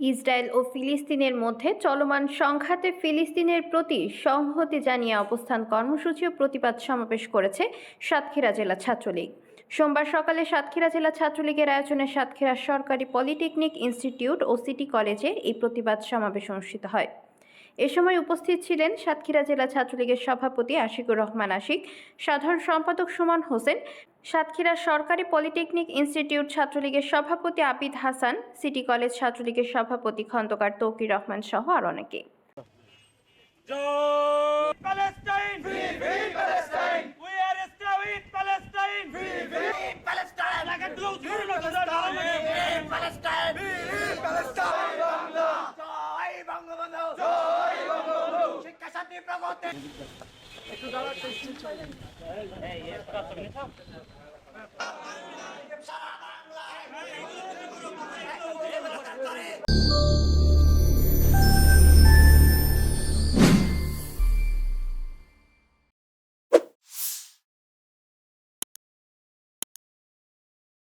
Israel ও ফিলিস্তিনের মধ্যে চলমান সংঘাতে ফিলিস্তিনের প্রতি সংহতি জানিয়ে অবস্থান কর্মসূচি ও প্রতিবাদ সমাবেশ করেছে সাতক্ষীরা জেলা ছাত্রলীগ। সোমবার সকালে সাতক্ষীরা জেলা ছাত্রলীগের আয়োজনে সাতক্ষীরা সরকারি পলিটেকনিক ইনস্টিটিউট ও সিটি কলেজে এই প্রতিবাদ সমাবেশ অনুষ্ঠিত হয়। এ সময় উপস্থিত ছিলেন সাতক্ষীরা জেলা ছাত্রলীগের সভাপতি আশিকুর রহমান আশিক সাধারণ সম্পাদক সুমন হোসেন সাতক্ষীরা সরকারি পলিটেকনিক ইনস্টিটিউট ছাত্রলীগের সভাপতি আবিদ হাসান সিটি কলেজ ছাত্রলীগের সভাপতি খন্দকার তৌকির রহমান সহ আর অনেকে Palestine! Free, free Palestine! We are with Palestine! Free, free Palestine! Like a blue Palestine! Palestine! Free Palestine! জয় বঙ্গবন্ধু জয় বঙ্গবন্ধু শিক্ষা শান্তি